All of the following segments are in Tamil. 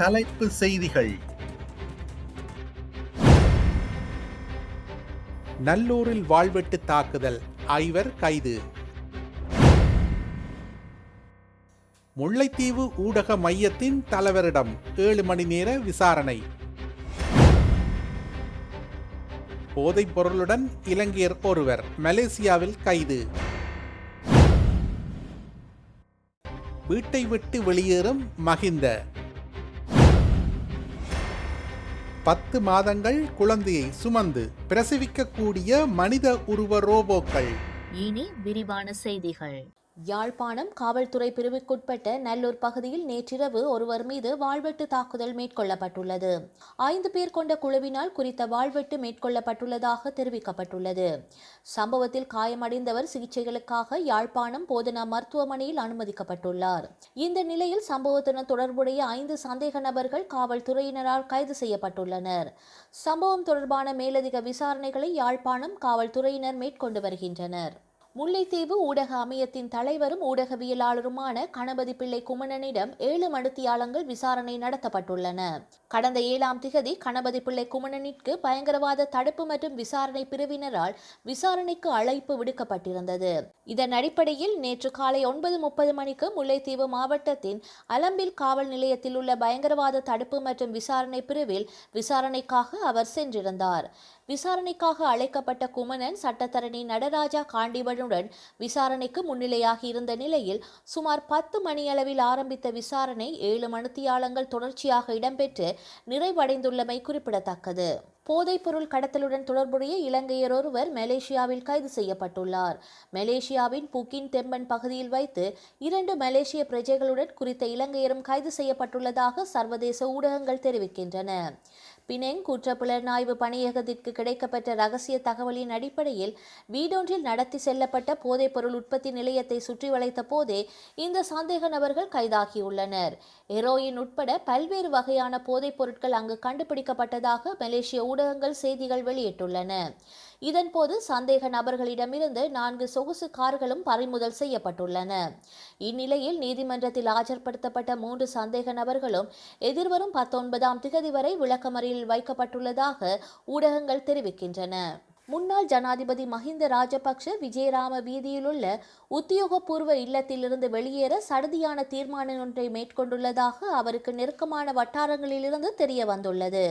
தலைப்பு செய்திகள். நல்லூரில் வாழ்வெட்டு தாக்குதல். ஐவர் கைது. முல்லைத்தீவு ஊடக மையத்தின் தலைவரிடம் ஏழு மணி நேர விசாரணை. போதைப் பொருளுடன் இலங்கையர் ஒருவர் மலேசியாவில் கைது. வீட்டை விட்டு வெளியேறும் மகிந்த பத்து மாதங்கள் குழந்தையை சுமந்து பிரசவிக்கக்கூடிய மனித உருவ ரோபோக்கள். இனி விரிவான செய்திகள். யாழ்ப்பாணம் காவல்துறை பிரிவுக்குட்பட்ட நல்லூர் பகுதியில் நேற்றிரவு ஒருவர் மீது வாழ்வெட்டு தாக்குதல் மேற்கொள்ளப்பட்டுள்ளது. ஐந்து பேர் கொண்ட குழுவினால் குறித்த வாழ்வெட்டு மேற்கொள்ளப்பட்டுள்ளதாக தெரிவிக்கப்பட்டுள்ளது. சம்பவத்தில் காயமடைந்தவர் சிகிச்சைகளுக்காக யாழ்ப்பாணம் போதனா மருத்துவமனையில் அனுமதிக்கப்பட்டுள்ளார். இந்த நிலையில் சம்பவத்துடன் தொடர்புடைய ஐந்து சந்தேக நபர்கள் காவல்துறையினரால் கைது செய்யப்பட்டுள்ளனர். சம்பவம் தொடர்பான மேலதிக விசாரணைகளை யாழ்ப்பாணம் காவல்துறையினர் மேற்கொண்டு வருகின்றனர். முல்லைத்தீவு ஊடக அமையத்தின் தலைவரும் ஊடகவியலாளருமான கணபதி பிள்ளை குமணனிடம் ஏழு மனுத்தியாளங்கள் விசாரணை நடத்தப்பட்டுள்ளன. கடந்த ஏழாம் திகதி கணபதி பிள்ளை குமணனிற்கு பயங்கரவாத தடுப்பு மற்றும் விசாரணை பிரிவினரால் விசாரணைக்கு அழைப்பு விடுக்கப்பட்டிருந்தது. இதன் அடிப்படையில் நேற்று காலை ஒன்பது முப்பது மணிக்கு முல்லைத்தீவு மாவட்டத்தின் அலம்பில் காவல் நிலையத்தில் உள்ள பயங்கரவாத தடுப்பு மற்றும் விசாரணை பிரிவில் விசாரணைக்காக அவர் சென்றிருந்தார். விசாரணைக்காக அழைக்கப்பட்ட குமணன் சட்டத்தரணி நடராஜா காண்டிவனுடன் விசாரணைக்கு முன்னிலையாகி இருந்த நிலையில் சுமார் பத்து மணியளவில் ஆரம்பித்த விசாரணை ஏழு மணித்தியாலங்கள் தொடர்ச்சியாக இடம்பெற்று நிறைவடைந்துள்ளமை குறிப்பிடத்தக்கது. போதைப்பொருள் கடத்தலுடன் தொடர்புடைய இலங்கையர் ஒருவர் மலேசியாவில் கைது செய்யப்பட்டுள்ளார். மலேசியாவின் புக்கின் தெம்பன் பகுதியில் வைத்து இரண்டு மலேசிய பிரஜைகளுடன் குறித்த இலங்கையரும் கைது செய்யப்பட்டுள்ளதாக சர்வதேச ஊடகங்கள் தெரிவிக்கின்றன. பினெங் குற்றப்புலனாய்வு பணியகத்திற்கு கிடைக்கப்பட்ட ரகசிய தகவலின் அடிப்படையில் வீடொன்றில் நடத்தி செல்லப்பட்ட போதைப்பொருள் உற்பத்தி நிலையத்தை சுற்றி வளைத்த போதே இந்த சந்தேக நபர்கள் கைதாகியுள்ளனர். ஹெரோயின் உட்பட பல்வேறு வகையான போதைப் பொருட்கள் அங்கு கண்டுபிடிக்கப்பட்டதாக மலேசிய ஊடகங்கள் செய்திகள் வெளியிட்டுள்ளன. இதன்போது சந்தேக நபர்களிடமிருந்து நான்கு சொகுசு கார்களும் பறிமுதல் செய்யப்பட்டுள்ளன. இந்நிலையில் நீதிமன்றத்தில் ஆஜர்படுத்தப்பட்ட மூன்று சந்தேக நபர்களும் எதிர்வரும் பத்தொன்பதாம் திகதி வரை விளக்கமறியில் வைக்கப்பட்டுள்ளதாக ஊடகங்கள் தெரிவிக்கின்றன. முன்னாள் ஜனாதிபதி மஹிந்த ராஜபக்ஷ விஜயராம வீதியிலுள்ள உத்தியோகபூர்வ இல்லத்திலிருந்து வெளியேற சடுதியான தீர்மானம் ஒன்றை மேற்கொண்டுள்ளதாக அவருக்கு நெருக்கமான வட்டாரங்களிலிருந்து தெரிய வந்துள்ளது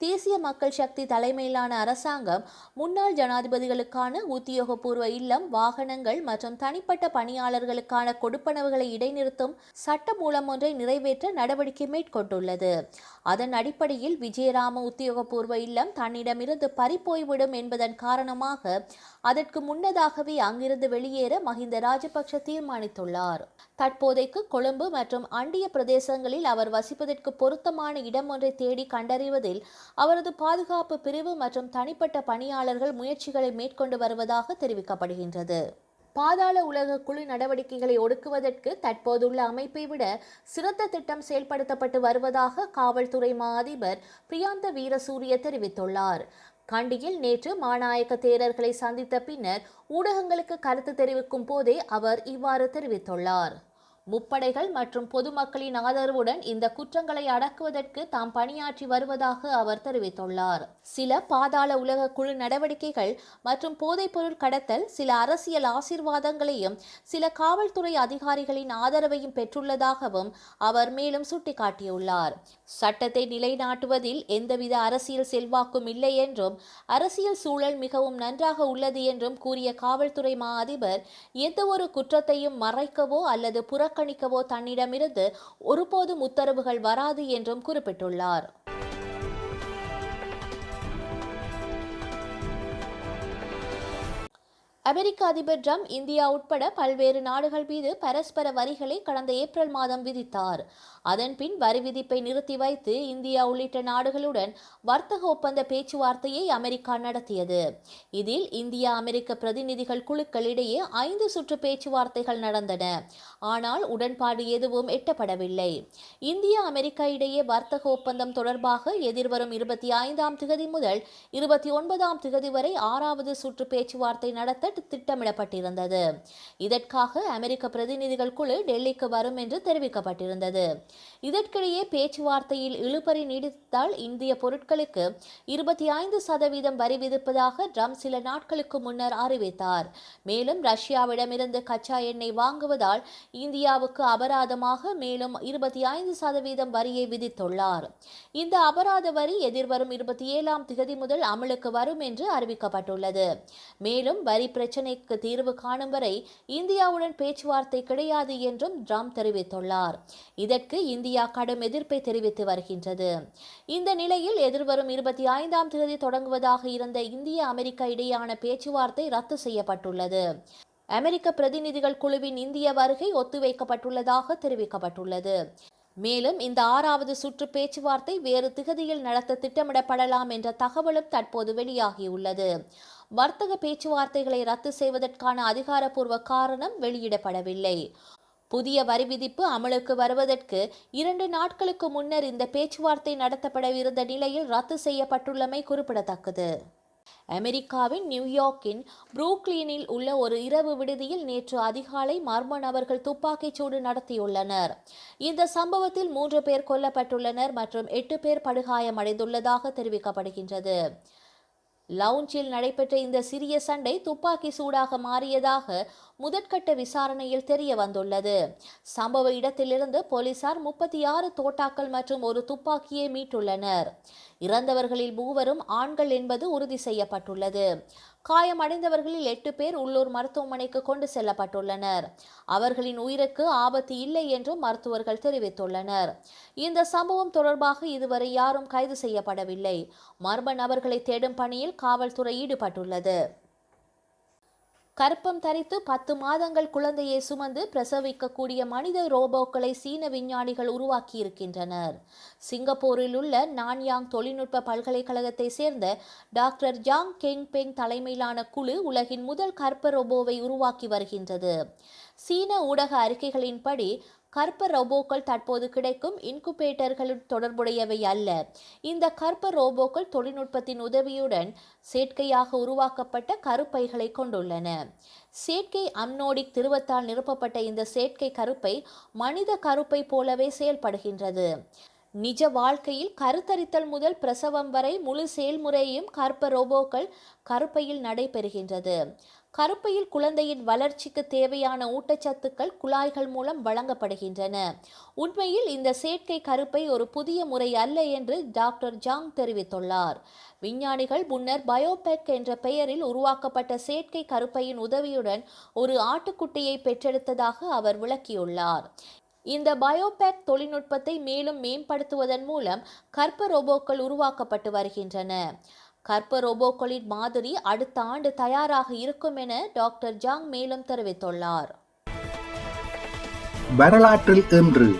தேசிய மக்கள் சக்தி தலைமையிலான அரசாங்கம் முன்னாள் ஜனாதிபதிகளுக்கான உத்தியோகபூர்வ இல்லம் வாகனங்கள் மற்றும் தனிப்பட்ட பணியாளர்களுக்கான கொடுப்பனவுகளை இடைநிறுத்தும் சட்ட மூலம் ஒன்றை நிறைவேற்ற நடவடிக்கை மேற்கொண்டுள்ளது. அதன் அடிப்படையில் விஜயராம உத்தியோகபூர்வ இல்லம் தன்னிடமிருந்து பறிப்போய்விடும் என்பதன் காரணமாக அதற்கு முன்னதாகவே அங்கிருந்து வெளியேற மஹிந்த ராஜபக்ஷ தீர்மானித்துள்ளார். தற்போதைக்கு கொழும்பு மற்றும் அண்டிய பிரதேசங்களில் அவர் வசிப்பதற்கு பொருத்தமான இடம் ஒன்றை தேடி கண்டறிவதில் அவரது பாதுகாப்பு பிரிவு மற்றும் தனிப்பட்ட பணியாளர்கள் முயற்சிகளை மேற்கொண்டு வருவதாக தெரிவிக்கப்படுகின்றது. பாதாள உலக குழு நடவடிக்கைகளை ஒடுக்குவதற்கு தற்போதுள்ள அமைப்பை விட சிறந்த திட்டம் செயல்படுத்தப்பட்டு வருவதாக காவல்துறை மா அதிபர் பிரியாந்த வீரசூரிய தெரிவித்துள்ளார். கண்டியில் நேற்று மாநாயக்க தேரர்களை சந்தித்த பின்னர் ஊடகங்களுக்கு கருத்து தெரிவிக்கும் போதே அவர் இவ்வாறு தெரிவித்துள்ளார். முப்படைகள் மற்றும் பொதுமக்களின் ஆதரவுடன் இந்த குற்றங்களை அடக்குவதற்கு தாம் பணியாற்றி வருவதாக அவர் தெரிவித்துள்ளார். சில பாதாள உலக குழு நடவடிக்கைகள் மற்றும் போதைப்பொருள் கடத்தல் சில அரசியல் ஆசீர்வாதங்களையும் சில காவல்துறை அதிகாரிகளின் ஆதரவையும் பெற்றுள்ளதாகவும் அவர் மேலும் சுட்டிக்காட்டியுள்ளார். சட்டத்தை நிலைநாட்டுவதில் எந்தவித அரசியல் செல்வாக்கும் இல்லை என்றும் அரசியல் சூழல் மிகவும் நன்றாக உள்ளது என்றும் கூறிய காவல்துறை மா அதிபர் எந்தவொரு குற்றத்தையும் மறைக்கவோ அல்லது புற புறக்கணிக்கவோ தன்னிடமிருந்து ஒருபோதும் உத்தரவுகள் வராது என்றும் குறிப்பிட்டுள்ளார். அமெரிக்க அதிபர் ட்ரம்ப் இந்தியா உட்பட பல்வேறு நாடுகள் மீது பரஸ்பர வரிகளை கடந்த ஏப்ரல் மாதம் விதித்தார். அதன்பின் வரி விதிப்பை நிறுத்தி வைத்து இந்தியா உள்ளிட்ட நாடுகளுடன் வர்த்தக ஒப்பந்த பேச்சுவார்த்தையை அமெரிக்கா நடத்தியது. இதில் இந்தியா அமெரிக்க பிரதிநிதிகள் குழுக்களிடையே ஐந்து சுற்று பேச்சுவார்த்தைகள் நடந்தன. ஆனால் உடன்பாடு எதுவும் எட்டப்படவில்லை. இந்தியா அமெரிக்கா இடையே வர்த்தக ஒப்பந்தம் தொடர்பாக எதிர்வரும் இருபத்தி ஐந்தாம் திகதி முதல் இருபத்தி ஒன்பதாம் திகதி வரை ஆறாவது சுற்று பேச்சுவார்த்தை நடத்த திட்டமிடப்பட்டிருந்தது. இதற்காக அமெரிக்க பிரதிநிதிகள் குழு டெல்லிக்கு வரும் என்று தெரிவிக்கப்பட்டிருந்தது. இதற்கிடையே பேச்சுவார்த்தையில் இழுபறி நீடித்தால் இந்திய பொருட்களுக்கு இருபத்தி ஐந்து சதவீதம் வரி விதிப்பதாக ட்ரம்ப் சில நாட்களுக்கு முன்னர் அறிவித்தார். மேலும் ரஷ்யாவிடமிருந்து கச்சா எண்ணெய் வாங்குவதால் இந்தியாவுக்கு அபராதமாக மேலும் இருபத்தி ஐந்து சதவீதம் வரியை விதித்துள்ளார். இந்த அபராத வரி எதிர்வரும் இருபத்தி ஏழாம் திகதி முதல் அமலுக்கு வரும் என்று அறிவிக்கப்பட்டுள்ளது. மேலும் வரி பிரச்சினைக்கு தீர்வு காணும் வரை இந்தியாவுடன் பேச்சுவார்த்தை கிடையாது என்றும் ட்ரம்ப் தெரிவித்துள்ளார். இதற்கு இந்தியா கடும் எதிர்ப்பை தெரிவித்து வருகின்றது. இந்த நிலையில் எதிர்வரும் இருபத்தி ஐந்தாம் தேதி தொடங்குவதாக இருந்த இந்திய அமெரிக்கா இடையேயான பேச்சுவார்த்தை ரத்து செய்யப்பட்டுள்ளது. அமெரிக்க பிரதிநிதிகள் குழுவின் இந்திய வருகை ஒத்திவைக்கப்பட்டுள்ளதாக தெரிவிக்கப்பட்டுள்ளது. மேலும் இந்த ஆறாவது சுற்று பேச்சுவார்த்தை வேறு திகதியில் நடத்த திட்டமிடப்படலாம் என்ற தகவலும் தற்போது வெளியாகியுள்ளது. வர்த்தக பேச்சுவார்த்தைகளை ரத்து செய்வதற்கான அதிகாரப்பூர்வ காரணம் வெளியிடப்படவில்லை. புதிய வரி விதிப்பு அமலுக்கு வருவதற்கு இரண்டு நாட்களுக்கு முன்னர் இந்த பேச்சுவார்த்தை நடத்தப்படவிருந்த நிலையில் ரத்து செய்யப்பட்டுள்ளமை குறிப்பிடத்தக்கது. அமெரிக்காவின் நியூயார்க்கின் புரூக்ளினில் உள்ள ஒரு இரவு விடுதியில் நேற்று அதிகாலை மர்ம நபர்கள் துப்பாக்கிச் சூடு நடத்தியுள்ளனர். இந்த சம்பவத்தில் மூன்று பேர் கொல்லப்பட்டுள்ளனர் மற்றும் எட்டு பேர் படுகாயமடைந்துள்ளதாக தெரிவிக்கப்படுகின்றது. லவுஞ்சில் நடைபெற்ற இந்த சிறிய சண்டை துப்பாக்கி சூடாக மாறியதாக முதற்கட்ட விசாரணையில் தெரிய வந்துள்ளது. சம்பவ இடத்திலிருந்து போலீசார் முப்பத்தி ஆறு தோட்டாக்கள் மற்றும் ஒரு துப்பாக்கியை மீட்டுள்ளனர். இறந்தவர்களில் மூவரும் ஆண்கள் என்பது உறுதி செய்யப்பட்டுள்ளது. காயமடைந்தவர்களில் எட்டு பேர் உள்ளூர் மருத்துவமனைக்கு கொண்டு செல்லப்பட்டுள்ளனர். அவர்களின் உயிருக்கு ஆபத்து இல்லை என்றும் மருத்துவர்கள் தெரிவித்துள்ளனர். இந்த சம்பவம் தொடர்பாக இதுவரை யாரும் கைது செய்யப்படவில்லை. மர்ம நபர்களை தேடும் பணியில் காவல்துறை ஈடுபட்டுள்ளது. கற்பம் தரித்து பத்து மாதங்கள் குழந்தையை சுமந்து பிரசவிக்கக்கூடிய மனித ரோபோக்களை சீன விஞ்ஞானிகள் உருவாக்கியிருக்கின்றனர். சிங்கப்பூரில் உள்ள நான்யாங் தொழில்நுட்ப பல்கலைக்கழகத்தை சேர்ந்த டாக்டர் ஜாங் கெங் பெங் தலைமையிலான குழு உலகின் முதல் கற்ப ரோபோவை உருவாக்கி வருகின்றது. சீன ஊடக அறிக்கைகளின்படி கற்ப ரோபோக்கள் தற்போது கிடைக்கும் இன்குபேட்டர்களுடன் தொடர்புடையவை அல்ல. இந்த கற்ப ரோபோக்கள் தொழில்நுட்பத்தின் உதவியுடன் செயற்கையாக உருவாக்கப்பட்ட கருப்பைகளை கொண்டுள்ளன. செயற்கை அம்னோடிக் திருவத்தால் நிரப்பப்பட்ட இந்த செயற்கை கருப்பை மனித கருப்பை போலவே செயல்படுகின்றது. நிஜ வாழ்க்கையில் கருத்தரித்தல் முதல் பிரசவம் வரை முழு செயல்முறையும் கற்ப ரோபோக்கள் கருப்பையில் நடைபெறுகின்றது. கருப்பையில் குழந்தையின் வளர்ச்சிக்கு தேவையான ஊட்டச்சத்துக்கள் குழாய்கள் மூலம் வழங்கப்படுகின்றன. உண்மையில் இந்த செயற்கை கருப்பை ஒரு புதிய முறை அல்ல என்று டாக்டர் ஜாங் தெரிவித்துள்ளார். விஞ்ஞானிகள் முன்னர் பயோபெக் என்ற பெயரில் உருவாக்கப்பட்ட செயற்கை கருப்பையின் உதவியுடன் ஒரு ஆட்டுக்குட்டியை பெற்றெடுத்ததாக அவர் விளக்கியுள்ளார். இந்த பயோபேக் தொழில்நுட்பத்தை மேலும் மேம்படுத்துவதன் மூலம் கற்ப ரோபோக்கள் உருவாக்கப்பட்டு வருகின்றன. கற்ப ரோபோக்களின் மாதிரி அடுத்த ஆண்டு தயாராக இருக்கும் என டாக்டர் ஜாங் மேலும் தெரிவித்துள்ளார். வரலாற்றில் இன்று.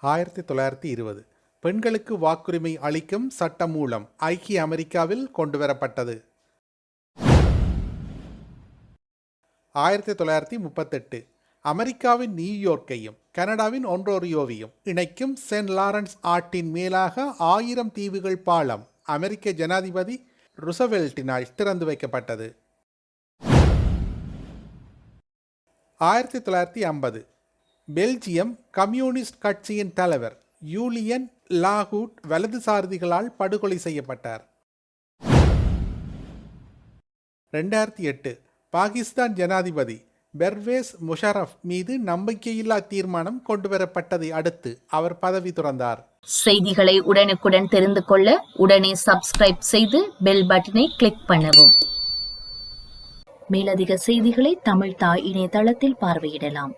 ஆயிரத்தி தொள்ளாயிரத்தி இருபது. பெண்களுக்கு வாக்குரிமை அளிக்கும் சட்டம் மூலம் ஐக்கிய அமெரிக்காவில் கொண்டுவரப்பட்டது. ஆயிரத்தி தொள்ளாயிரத்தி முப்பத்தெட்டு. அமெரிக்காவின் நியூயார்க்கையும் கனடாவின் ஒன்றோரியோவையும் இணைக்கும் சென்ட் லாரன்ஸ் ஆட்டின் மேலாக ஆயிரம் தீவுகள் பாலம் அமெரிக்க ஜனாதிபதி ருசவெல்ட்டினால் திறந்து வைக்கப்பட்டது. ஆயிரத்தி தொள்ளாயிரத்தி ஐம்பது. பெல்ஜியம் கம்யூனிஸ்ட் கட்சியின் தலைவர் யூலியன் லாகூட் வலதுசாரதிகளால் படுகொலை செய்யப்பட்டார். ரெண்டாயிரத்தி எட்டு. பாகிஸ்தான் ஜனாதிபதி பெர்வேஸ் முஷாரஃப் மீது நம்பிக்கையில்லா தீர்மானம் கொண்டுவரப்பட்டதை அடுத்து அவர் பதவி துறந்தார். செய்திகளை உடனுக்குடன் தெரிந்து கொள்ள உடனே சப்ஸ்கிரைப் செய்து பெல் பட்டனை கிளிக் பண்ணவும். மேலதிக செய்திகளை தமிழ் தாய் இணையதளத்தில் பார்வையிடலாம்.